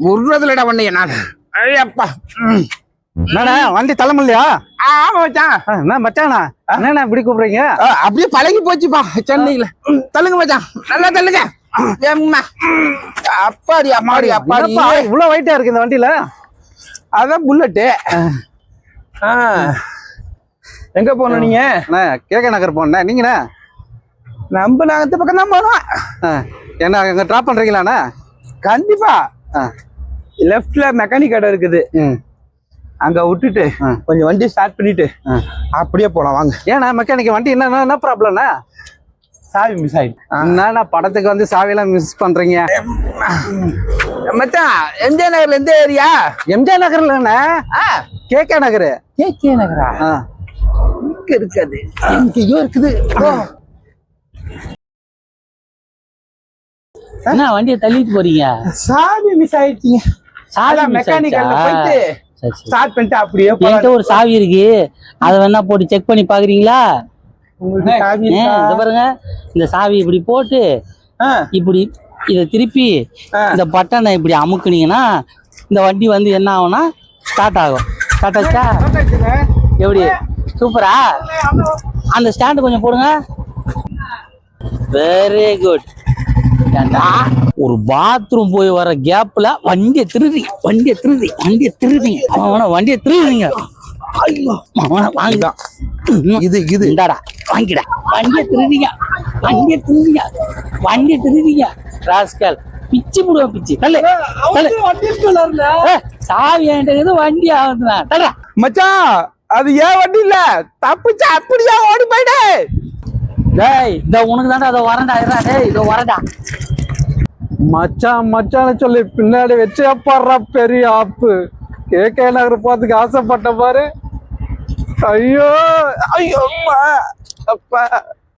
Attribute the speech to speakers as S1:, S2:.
S1: முர்றதுலடா பண்ணியே நான் ஐயப்பா.
S2: வண்டி தலைமில்லையா
S1: ஆமா மச்சான்.
S2: என்ன மச்சானா? என்னண்ணா இப்படி கூப்பிடுறீங்க?
S1: ஆ, அப்படியே பழகி போச்சுப்பா சென்னையில. ம், தள்ளுங்க மச்சான். நல்லா தள்ளுங்க. அப்பாடி அப்பாடி அப்பாடி.
S2: இவ்வளவு வெயிட்டா இருக்கு இந்த வண்டியில?
S1: அதான் புல்லட்டு. எங்க போனோம் நீங்க?
S2: அண்ணா கேக்க நகர் போனேன் நீங்கண்ணா?
S1: நம்ம நகத்து பக்கம் தான் போனோம்
S2: ஆ, என்ன அங்க டிராப் பண்றீங்களாண்ணா?
S1: கண்டிப்பா.
S2: ஆ,
S1: லெஃப்ட்ல மெக்கானிக் கடை இருக்குது.
S2: ம்.
S1: அங்க விட்டுட்டு. கொஞ்சம் வண்டி ஸ்டார்ட் பண்ணிட்டு. அப்படியே போலாம் வாங்க.
S2: ஏண்ணா மெக்கானிக் வண்டி என்ன என்ன ப்ராப்ளம்ண்ணா
S1: சாவி மிஸ் ஆயிட்டு
S2: என்னண்ணா படத்துக்கு வந்து சாவியெல்லாம் மிஸ் பண்றீங்க?
S1: மச்சான் எம்ஜிஆர் நகர்ல எந்த ஏரியா?
S2: எம்ஜிஆர் நகர்லண்ணா கேகே நகர்.
S1: கே கே நகரா?
S2: ஆ.
S1: இங்க இருக்காது. எங்கேயோ இருக்குது.
S3: என்ன வண்டியை தள்ளிட்டு போறீங்க?
S1: சாவி மிஸ் ஆயிடுச்சுங்க.
S3: சாவி
S1: அதான்
S3: miss
S1: மெக்கானிக்
S3: ஆயிடுச்சா?
S1: போயிட்டு. ஸ்டார்ட் பண்ணிட்டு அப்படியே
S3: என்கிட்ட ஒரு சாவி இருக்கு. அதை வேணா போட்டு செக் பண்ணி பாக்குறீங்களா? பாருங்க. இந்த சாவி இப்படி போட்டு இப்படி இதை திருப்பி. இந்த பட்டனை இப்படி அமுக்குனீங்கன்னா இந்த வண்டி வந்து என்ன ஆகும்னா ஸ்டார்ட் ஆகும். ஸ்டார்ட் ஆச்சா எப்படி? சூப்பரா? அந்த ஸ்டாண்டு கொஞ்சம் போடுங்க. வெரி குட் ஏண்டா ஒரு பாத்ரூம் போய் வர கேப்ல வண்டியை திருடுறீங்க வண்டியை திருடுறீங்க வண்டியை திருடுறீங்க அவன வண்டியை திருடுறீங்க ஐயோ. அவன வாங்க.
S1: இது இது.
S3: இந்தாடா. வாங்கிடா. வண்டியை திருடுறீங்க வண்டியை திருடுறீங்க வண்டியை திருடுறீங்க ராஸ்கல். பிச்சு போடுவேன் பிச்சு. தள்ளு. சாவி என்கிட்ட வண்டி ஆகுதுண்ணா தடா
S1: மச்சான் அது ஏன் வண்டி இல்ல? தப்பிச்சு அப்படியே ஓடி போயிடு.
S3: டேய் இந்த உனக்கு தாண்டா அதை வரண்டா இருடா டேய் இதோ வரண்டா
S2: மச்சான் மச்சான்னு சொல்லி பின்னாடி வச்சு அப்பாடுறா பெரிய ஆப்பு. கேகே நகர் போறதுக்கு ஆசைப்பட்ட பாரு. ஐயோ
S1: ஐயோ அப்பா அப்பா.